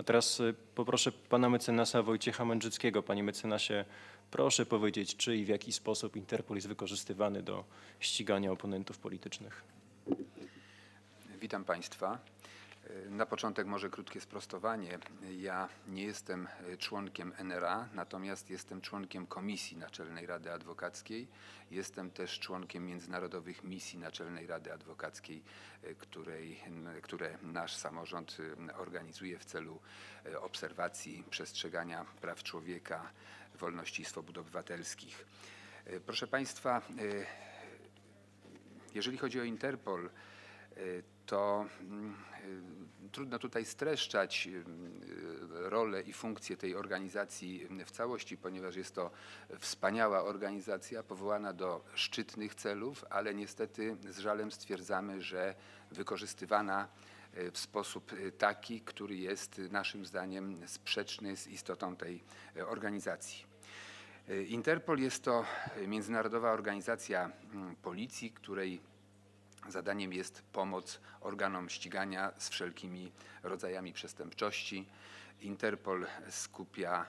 A teraz y, poproszę pana mecenasa Wojciecha Mędrzyckiego. Panie mecenasie, proszę powiedzieć, czy i w jaki sposób Interpol jest wykorzystywany do ścigania oponentów politycznych. Witam Państwa. Na początek może krótkie sprostowanie. Ja nie jestem członkiem NRA, natomiast jestem członkiem Komisji Naczelnej Rady Adwokackiej. Jestem też członkiem Międzynarodowych Misji Naczelnej Rady Adwokackiej, której, które nasz samorząd organizuje w celu obserwacji, przestrzegania praw człowieka, wolności i swobód obywatelskich. Proszę Państwa, jeżeli chodzi o Interpol, to mm, y, trudno tutaj streszczać y, rolę i funkcję tej organizacji w całości, ponieważ jest to wspaniała organizacja powołana do szczytnych celów, ale niestety z żalem stwierdzamy, że wykorzystywana w sposób taki, który jest naszym zdaniem sprzeczny z istotą tej organizacji. Interpol jest to międzynarodowa organizacja mm, policji, której zadaniem jest pomoc organom ścigania z wszelkimi rodzajami przestępczości. Interpol skupia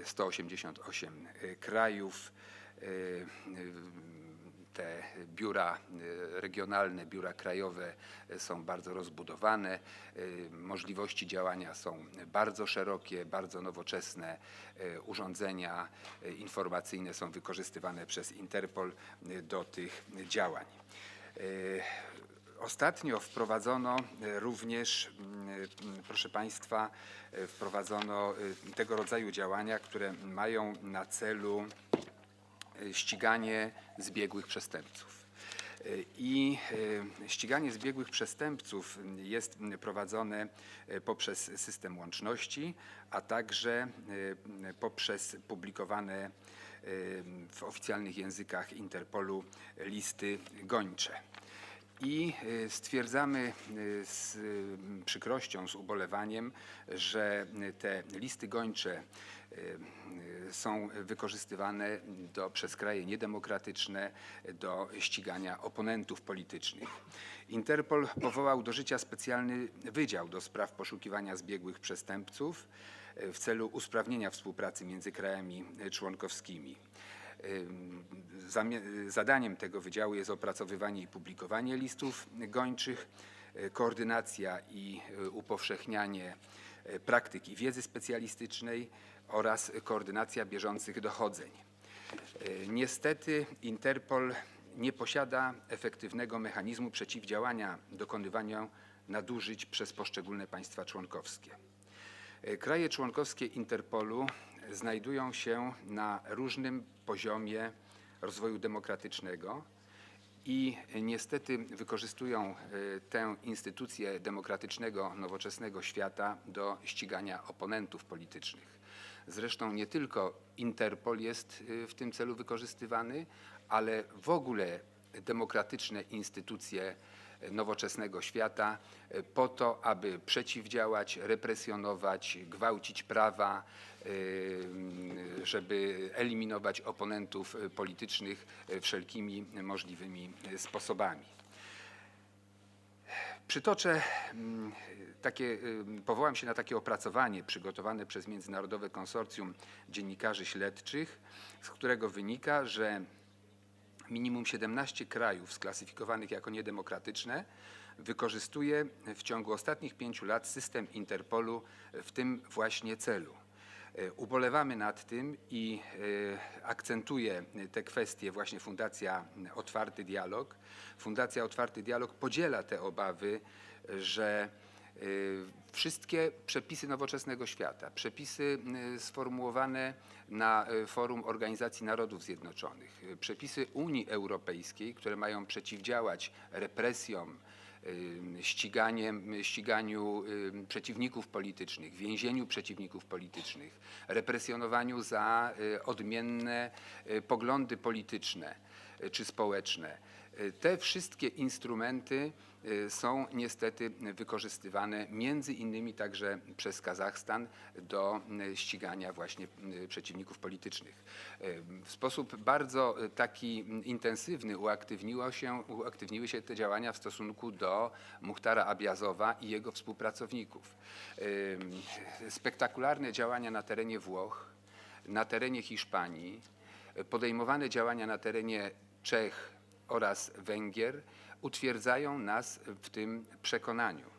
e, 188 krajów. E, Te biura e, regionalne, biura krajowe e, są bardzo rozbudowane. E, Możliwości działania są bardzo szerokie, bardzo nowoczesne. E, Urządzenia e, informacyjne są wykorzystywane przez Interpol e, do tych działań. E, Ostatnio wprowadzono e, również, mm, mm, proszę Państwa, e, wprowadzono e, tego rodzaju działania, które mają na celu e, ściganie zbiegłych przestępców. E, I e, ściganie zbiegłych przestępców jest prowadzone e, poprzez system łączności, a także e, poprzez publikowane e, w oficjalnych językach Interpolu listy gończe. I y, stwierdzamy y, z y, przykrością, z ubolewaniem, że y, te listy gończe są wykorzystywane do, przez kraje niedemokratyczne do ścigania oponentów politycznych. Interpol powołał do życia specjalny wydział do spraw poszukiwania zbiegłych przestępców w celu usprawnienia współpracy między krajami członkowskimi. Zadaniem tego wydziału jest opracowywanie i publikowanie listów gończych, y, koordynacja i y, upowszechnianie y, praktyki wiedzy specjalistycznej oraz koordynacja bieżących dochodzeń. Niestety Interpol nie posiada efektywnego mechanizmu przeciwdziałania dokonywaniu nadużyć przez poszczególne państwa członkowskie. Kraje członkowskie Interpolu znajdują się na różnym poziomie rozwoju demokratycznego i niestety wykorzystują e, tę instytucję demokratycznego, nowoczesnego świata do ścigania oponentów politycznych. Zresztą nie tylko Interpol jest e, w tym celu wykorzystywany, ale w ogóle demokratyczne instytucje nowoczesnego świata e, po to, aby przeciwdziałać, represjonować, gwałcić prawa, e, żeby eliminować oponentów e, politycznych wszelkimi możliwymi sposobami. Przytoczę takie, powołam się na takie opracowanie przygotowane przez Międzynarodowe Konsorcjum Dziennikarzy Śledczych, z którego wynika, że minimum 17 krajów sklasyfikowanych jako niedemokratyczne wykorzystuje w ciągu ostatnich pięciu lat system Interpolu w tym właśnie celu. E, Ubolewamy nad tym i e, akcentuje te kwestie właśnie Fundacja Otwarty Dialog. Fundacja Otwarty Dialog podziela te obawy, że wszystkie przepisy nowoczesnego świata, przepisy y, sformułowane na y, forum Organizacji Narodów Zjednoczonych, y, przepisy Unii Europejskiej, które mają przeciwdziałać represjom, y, ściganiem, ściganiu y, przeciwników politycznych, więzieniu przeciwników politycznych, represjonowaniu za y, odmienne y, poglądy polityczne y, czy społeczne. Y, Te wszystkie instrumenty y, są niestety wykorzystywane między innymi także przez Kazachstan do y, ścigania właśnie y, przeciwników politycznych. W sposób bardzo taki intensywny uaktywniło się, uaktywniły się te działania w stosunku do Muhtara Abiazowa i jego współpracowników. Spektakularne działania na terenie Włoch, na terenie Hiszpanii, podejmowane działania na terenie Czech oraz Węgier utwierdzają nas w tym przekonaniu.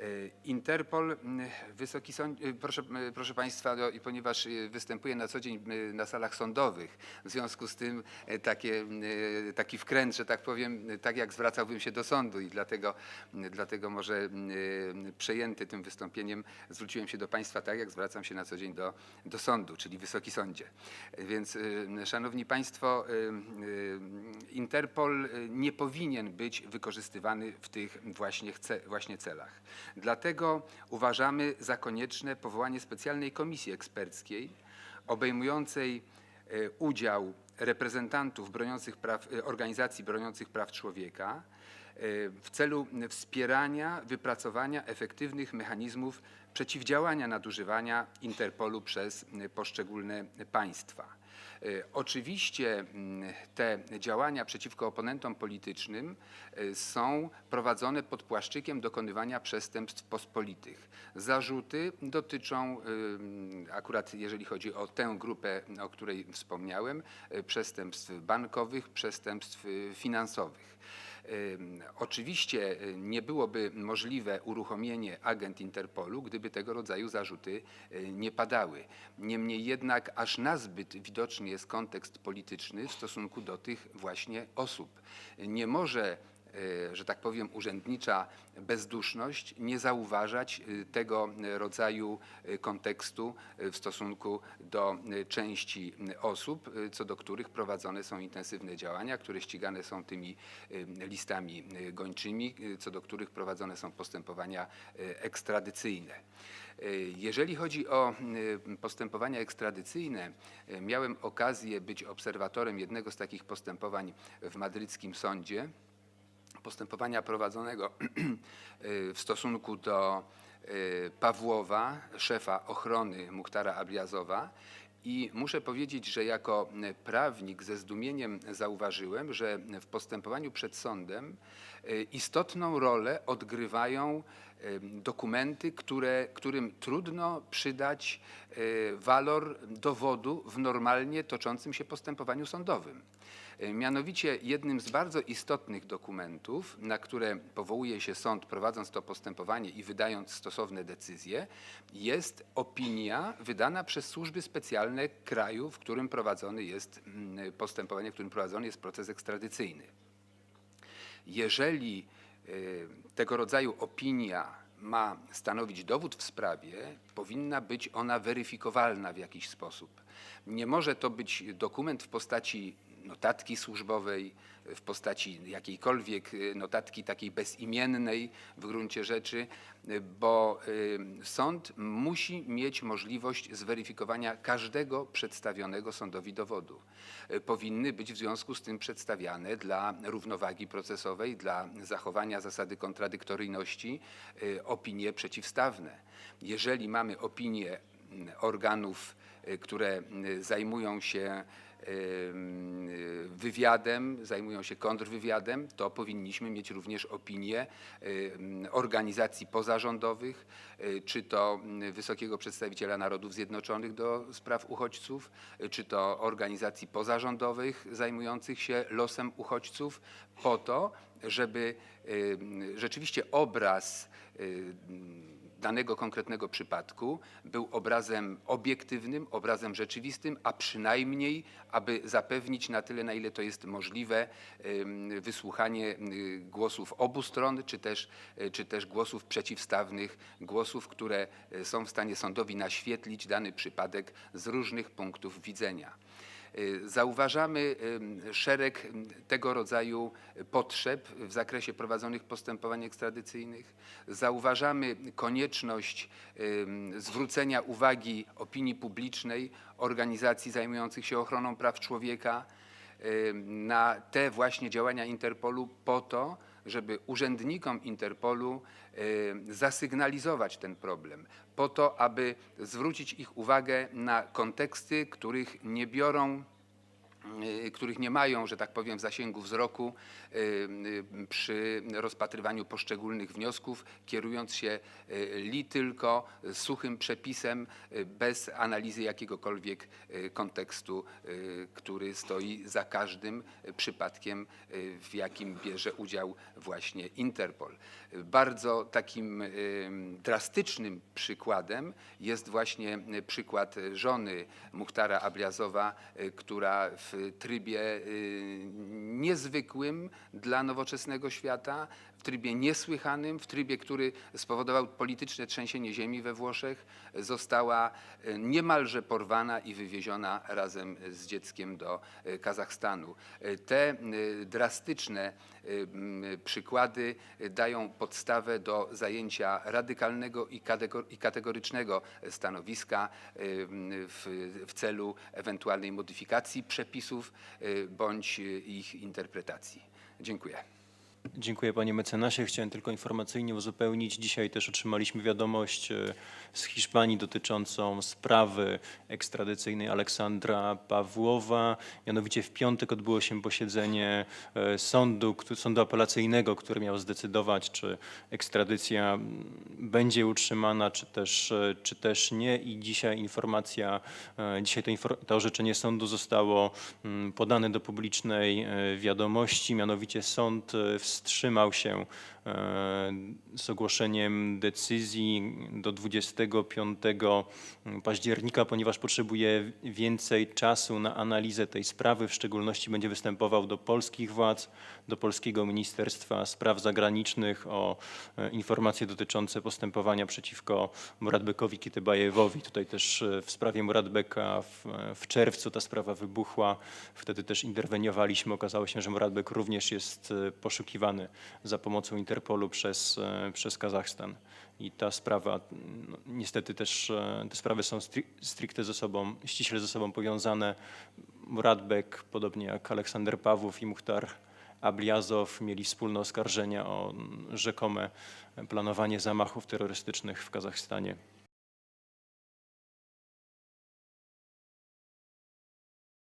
E, Interpol, m, wysoki sąd, e, proszę, m, proszę Państwa, no, ponieważ e, występuję na co dzień na salach sądowych, w związku z tym e, takie, e, taki wkręt, że tak powiem, e, tak jak zwracałbym się do sądu i dlatego, dlatego może e, przejęty tym wystąpieniem zwróciłem się do Państwa tak, jak zwracam się na co dzień do, do sądu, czyli Wysoki Sądzie. E, Więc, e, Szanowni Państwo, e, e, Interpol e, nie powinien być wykorzystywany w tych właśnie, właśnie celach. Dlatego uważamy za konieczne powołanie specjalnej komisji eksperckiej obejmującej e, udział reprezentantów broniących praw, e, organizacji broniących praw człowieka w celu wspierania wypracowania efektywnych mechanizmów przeciwdziałania nadużywania Interpolu przez e, poszczególne państwa. E, Oczywiście te działania przeciwko oponentom politycznym są prowadzone pod płaszczykiem dokonywania przestępstw pospolitych. Zarzuty dotyczą, akurat jeżeli chodzi o tę grupę, o której wspomniałem, przestępstw bankowych, przestępstw y, finansowych. Oczywiście y, nie byłoby możliwe uruchomienie agent Interpolu, gdyby tego rodzaju zarzuty y, nie padały. Niemniej jednak aż nazbyt widoczny jest kontekst polityczny w stosunku do tych właśnie osób. Nie może że tak powiem, urzędnicza bezduszność nie zauważać e, tego rodzaju e, kontekstu e, w stosunku do e, części e, osób, e, co do których prowadzone są intensywne działania, które ścigane są tymi e, listami e, gończymi, e, co do których prowadzone są postępowania e, ekstradycyjne. E, Jeżeli chodzi o e, postępowania ekstradycyjne, e, miałem okazję być obserwatorem jednego z takich postępowań w madryckim sądzie postępowania prowadzonego w stosunku do e, Pawłowa, szefa ochrony Muchtara Abliazowa. I muszę powiedzieć, że jako prawnik ze zdumieniem zauważyłem, że w postępowaniu przed sądem e, istotną rolę odgrywają e, dokumenty, które, którym trudno przydać e, walor dowodu w normalnie toczącym się postępowaniu sądowym. E, Mianowicie jednym z bardzo istotnych dokumentów, na które powołuje się sąd prowadząc to postępowanie i wydając stosowne decyzje, jest opinia wydana przez służby specjalne kraju, w którym prowadzony jest mm, postępowanie, w którym prowadzony jest proces ekstradycyjny. Jeżeli e, tego rodzaju opinia ma stanowić dowód w sprawie, powinna być ona weryfikowalna w jakiś sposób. Nie może to być dokument w postaci notatki służbowej, w postaci jakiejkolwiek y, notatki takiej bezimiennej w gruncie rzeczy, y, bo y, sąd musi mieć możliwość zweryfikowania każdego przedstawionego sądowi dowodu. Powinny być w związku z tym przedstawiane dla równowagi procesowej, dla zachowania zasady kontradyktoryjności opinie przeciwstawne. Jeżeli mamy opinie mm, organów, które zajmują się wywiadem, zajmują się kontrwywiadem, to powinniśmy mieć również opinie y, organizacji pozarządowych, y, czy to y, Wysokiego Przedstawiciela Narodów Zjednoczonych do spraw uchodźców, y, czy to organizacji pozarządowych zajmujących się losem uchodźców, po to, żeby y, rzeczywiście obraz y, danego konkretnego przypadku był obrazem obiektywnym, obrazem rzeczywistym, a przynajmniej, aby zapewnić na tyle, na ile to jest możliwe, wysłuchanie y, głosów obu stron, czy też, y, czy też głosów przeciwstawnych, głosów, które y, są w stanie sądowi naświetlić dany przypadek z różnych punktów widzenia. Y, Zauważamy szereg tego rodzaju potrzeb w zakresie prowadzonych postępowań ekstradycyjnych. Zauważamy konieczność zwrócenia uwagi opinii publicznej, organizacji zajmujących się ochroną praw człowieka na te właśnie działania Interpolu po to, żeby urzędnikom Interpolu y, zasygnalizować ten problem, po to, aby zwrócić ich uwagę na konteksty, których nie biorą których nie mają, że tak powiem, w zasięgu wzroku y, y, przy rozpatrywaniu poszczególnych wniosków, kierując się y, li tylko suchym przepisem, y, bez analizy jakiegokolwiek y, kontekstu, y, który stoi za każdym y, przypadkiem, y, w jakim bierze udział właśnie Interpol. Y, Bardzo takim y, drastycznym przykładem jest właśnie y, przykład żony Muchtara Abliazowa, y, która w trybie y, niezwykłym dla nowoczesnego świata, trybie niesłychanym, w trybie, który spowodował polityczne trzęsienie ziemi we Włoszech, została y, niemalże porwana i wywieziona razem z dzieckiem do y, Kazachstanu. Y, Te drastyczne przykłady dają podstawę do zajęcia radykalnego i katego- i kategorycznego stanowiska w, celu ewentualnej modyfikacji przepisów bądź ich interpretacji. Dziękuję. Dziękuję panie mecenasie. Chciałem tylko informacyjnie uzupełnić. Dzisiaj też otrzymaliśmy wiadomość e, z Hiszpanii dotyczącą sprawy ekstradycyjnej Aleksandra Pawłowa. Mianowicie w piątek odbyło się posiedzenie e, sądu, sądu apelacyjnego, który miał zdecydować, czy ekstradycja będzie utrzymana, czy też, e, czy też nie. I dzisiaj informacja, dzisiaj to, to orzeczenie sądu zostało podane do publicznej wiadomości. Mianowicie sąd e, wstrzymał się z ogłoszeniem decyzji do 25 października, ponieważ potrzebuje więcej czasu na analizę tej sprawy. W szczególności będzie występował do polskich władz, do polskiego Ministerstwa Spraw Zagranicznych o e, informacje dotyczące postępowania przeciwko Muradbekowi Kitybajewowi. Tutaj też e, w sprawie Muradbeka w, w czerwcu ta sprawa wybuchła. Wtedy też interweniowaliśmy. Okazało się, że Muradbek również jest e, poszukiwany za pomocą Interpolu przez, e, przez Kazachstan. I ta sprawa, no, niestety też e, te sprawy są stri- stricte ze sobą, ściśle ze sobą powiązane. Muradbek, podobnie jak Aleksander Pawłów i Muchtar Abliazow mieli wspólne oskarżenia o rzekome planowanie zamachów terrorystycznych w Kazachstanie.